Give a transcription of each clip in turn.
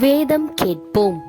வேதம் கேட்போம்.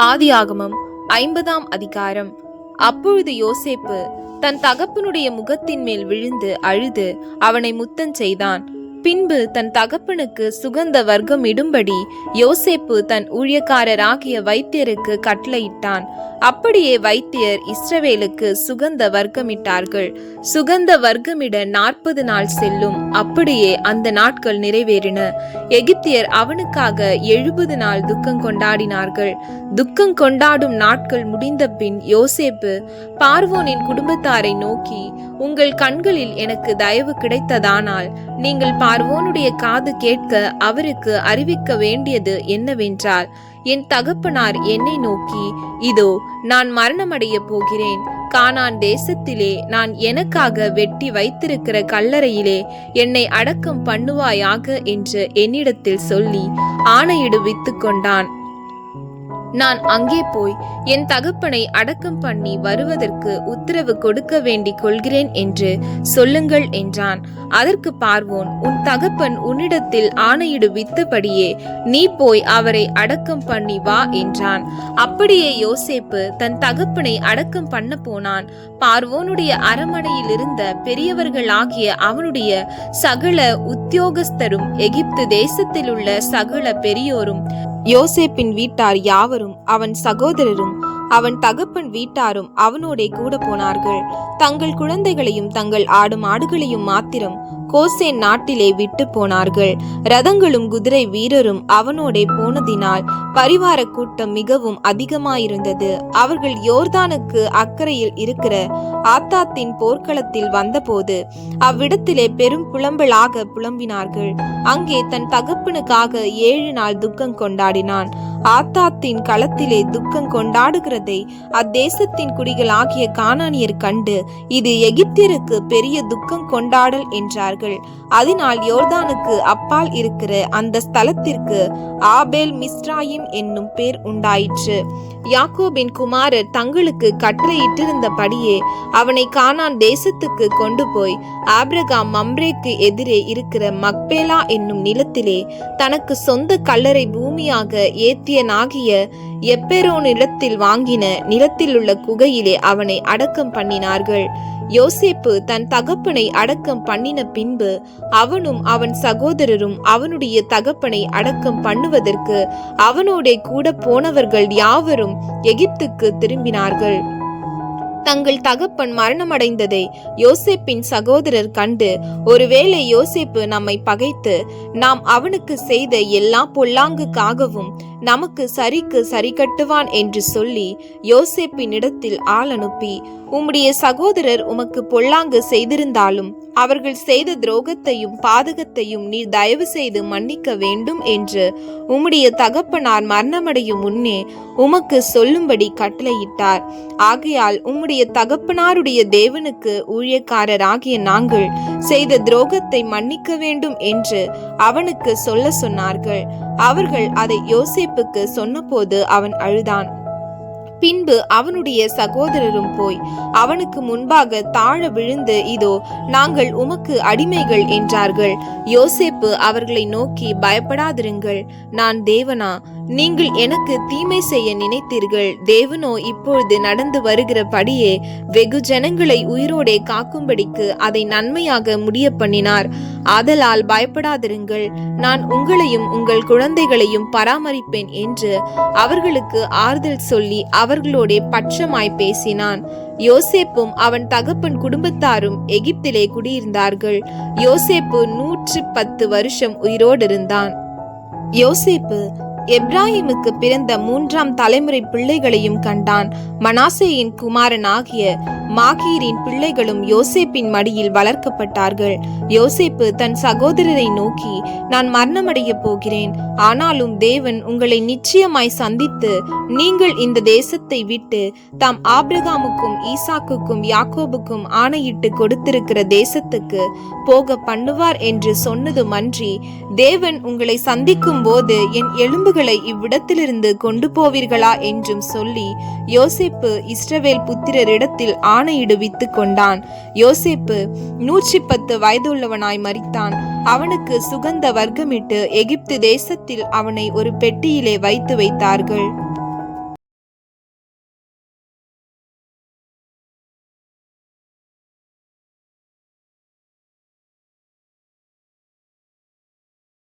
ஆதியாகமம் ஐம்பதாம் அதிகாரம். அப்பொழுது யோசேப்பு தன் தகப்பனுடைய முகத்தின் மேல் விழுந்து அழுது அவனை முத்தம் செய்தான். பின்பு தன் தகப்பனுக்கு சுகந்த வர்க்கம் இடும்படி யோசேப்பு தன் ஊழியக்காரராகிய வைத்தியருக்கு கட்டளையிட்டான். அப்படியே வைத்தியர் இஸ்ரவேலுக்கு சுகந்த வர்க்கமிட்டார்கள். சுகந்த வர்க்கமிட நாற்பது நாள் செல்லும். அப்படியே அந்த நாட்கள் நிறைவேறின. எகிப்தியர் அவனுக்காக எழுபது நாள் துக்கம் கொண்டாடினார்கள். துக்கம் கொண்டாடும் நாட்கள் முடிந்த பின் யோசேப்பு பார்வோனின் குடும்பத்தாரை நோக்கி உங்கள் கண்களில் எனக்கு தயவு கிடைத்ததானால் நீங்கள் பார்வோனுடைய காது கேட்க அவருக்கு அறிவிக்க வேண்டியது என்னவென்றால் என் தகப்பனார் என்னை நோக்கி இதோ நான் மரணமடைய போகிறேன். கானான் தேசத்திலே நான் எனக்காக வெட்டி வைத்திருக்கிற கல்லறையிலே என்னை அடக்கம் பண்ணுவாயாக என்று என்னிடத்தில் சொல்லி ஆணையிடுவித்துக் கொண்டான் நான் அங்கே போய் என் தகப்பனை அடக்கம் பண்ணி வருவதற்கு உத்தரவு கொடுக்க வேண்டிக் கொள்கிறேன் என்று சொல்லுங்கள் என்றான். அதற்கு பார்வோன் உன் தகப்பன் உன்னிடத்தில் ஆணையிடு வித்தபடியே நீ போய் அவரை அடக்கம் பண்ணி வா என்றான். அப்படியே யோசேப்பு தன் தகப்பனை அடக்கம் பண்ண போனான். பார்வோனுடைய அரமனையில் இருந்த பெரியவர்களாகிய அவனுடைய சகல உத்தியோகஸ்தரும் எகிப்து தேசத்தில் உள்ள சகல பெரியோரும் யோசேப்பின் வீட்டார் யாவரும் அவன் சகோதரரும் அவன் தகப்பன் வீட்டாரும் அவனோடே கூட போனார்கள். தங்கள் குழந்தைகளையும் தங்கள் ஆடு மாடுகளையும் மாத்திரம் கோசேன் நாட்டிலே விட்டு போனார்கள். ரதங்களும் குதிரை வீரரும் அவனோடே போனதினால் பரிவார கூட்டம் மிகவும் அதிகமாயிருந்தது. அவர்கள் யோர்தானுக்கு அக்கறையில் இருக்கிற ஆத்தாத்தின் போர்க்களத்தில் வந்தபோது அவ்விடத்திலே பெரும் புலம்பலாக புலம்பினார்கள். அங்கே தன் தகப்பனுக்காக ஏழு நாள் துக்கம் கொண்டாடினான். ஆத்தாத்தின் களத்திலே துக்கம் கொண்டாடுகிறதை அத்தேசத்தின் குடிகளாகிய கானானியர் கண்டு இது எகிப்திற்கு பெரிய துக்கம் கொண்டாடல் என்றார்கள். அதனால் யோர்தானுக்கு அப்பால் இருக்கிற அந்த ஸ்தலத்திற்கு ஆபேல் மிஸ்ராயிம் என்னும் பேர் உண்டாயிற்று. யாக்கோபின் குமாரர் தங்களுக்கு கட்டளையிட்டிருந்தபடியே அவனை கானான் தேசத்துக்கு கொண்டு போய் ஆப்ரகாம் மம்ரேக்கு எதிரே இருக்கிற மக்பேலா என்னும் நிலத்திலே தனக்கு சொந்த கல்லறை பூமியாக ஏத்தியனாகிய எப்பெரோனிடத்தில் வாங்கின நிலத்தில் உள்ள குகையிலே அவனை அடக்கம் பண்ணினார்கள். யோசேப்பு தன் தகப்பனை அடக்கம் பண்ணின பின்பு அவனும் அவன் சகோதரரும் அவனுடைய தகப்பனை அடக்கம் பண்ணுவதற்கு அவனோடே கூட போனவர்கள் யாவரும் எகிப்துக்கு திரும்பினார்கள். தங்கள் தகப்பன் மரணமடைந்ததை யோசேப்பின் சகோதரர் கண்டு ஒருவேளை யோசேப்பு நம்மை பகைத்து நாம் அவனுக்கு செய்த எல்லா பொல்லாங்குக்காகவும் நமக்கு சரிக்கு சரி கட்டுவான் என்று சொல்லி யோசேப்பின் இடத்தில் ஆள் அனுப்பி உம்முடைய சகோதரர் உமக்கு பொல்லாங்கு செய்திருந்தாலும் அவர்கள் செய்த துரோகத்தையும் பாதகத்தையும் நீ தயவு செய்து மன்னிக்க வேண்டும் என்று உம்முடைய தகப்பனார் மரணமடையும் முன்னே உமக்கு சொல்லும்படி கட்டளையிட்டார். ஆகையால் உம்முடைய தகப்பனாருடைய தேவனுக்கு ஊழியக்காரராகிய நாங்கள் செய்த துரோகத்தை மன்னிக்க வேண்டும் என்று அவனுக்கு சொல்ல சொன்னார்கள். அவர்கள் அதை யோசேப்புக்கு சொன்னபோது அவன் அழுதான். பின்பு அவனுடைய சகோதரரும் போய் அவனுக்கு முன்பாக தாழ விழுந்து இதோ நாங்கள் உமக்கு அடிமைகள் என்றார்கள். யோசேப்பு அவர்களை நோக்கி பயப்படாதிருங்கள் நான் தேவனா? நீங்கள் எனக்கு தீமை செய்ய நினைத்தீர்கள். தேவனோ இப்பொழுது நடந்து வருகிறபடியே வெகு ஜனங்களை உயிரோடே காக்கும்படிக்கு அதை நன்மையாக முடிய பண்ணினார் ஆதலால் பயப்படாதிருங்கள் நான் உங்களையும் உங்கள் குழந்தைகளையும் பராமரிப்பேன் என்று அவர்களுக்கு ஆறுதல் சொல்லி அவர்களோடே பட்சமாய் பேசினான். யோசேப்பும் அவன் தகப்பன் குடும்பத்தாரும் எகிப்திலே குடியிருந்தார்கள். யோசேப்பு நூற்று பத்து வருஷம் உயிரோடு இருந்தான். யோசேப்பு எப்ராஹிமுக்கு பிறந்த மூன்றாம் தலைமுறை பிள்ளைகளையும் கண்டான். மனாசேயின் குமாரனாகிய மாகீரின் பிள்ளைகளும் யோசேப்பின் மடியில் வளர்க்கப்பட்டார்கள். யோசேப்பு தன் சகோதரரை நோக்கி நான் மரணமடைய போகிறேன். ஆனாலும் தேவன் உங்களை நிச்சயமாய் சந்தித்து நீங்கள் இந்த தேசத்தை விட்டு தாம் ஆப்ரகாமுக்கும் ஈசாக்குக்கும் யாக்கோபுக்கும் ஆணையிட்டு கொடுத்திருக்கிற தேசத்துக்கு போக பண்ணுவார் என்று சொன்னதுமன்றி தேவன் உங்களை சந்திக்கும் போது என் எலும்பு எலும்புகளை இவ்விடத்திலிருந்து கொண்டு போவீர்களா என்றும் சொல்லி யோசேப்பு இஸ்ரவேல் புத்திரரிடத்தில் ஆணையிடுவித்துக் கொண்டான். யோசேப்பு நூற்றி பத்து வயதுள்ளவனாய் மறித்தான் அவனுக்கு சுகந்த வர்க்கமிட்டு எகிப்து தேசத்தில் அவனை ஒரு பெட்டியிலே வைத்து வைத்தார்கள்.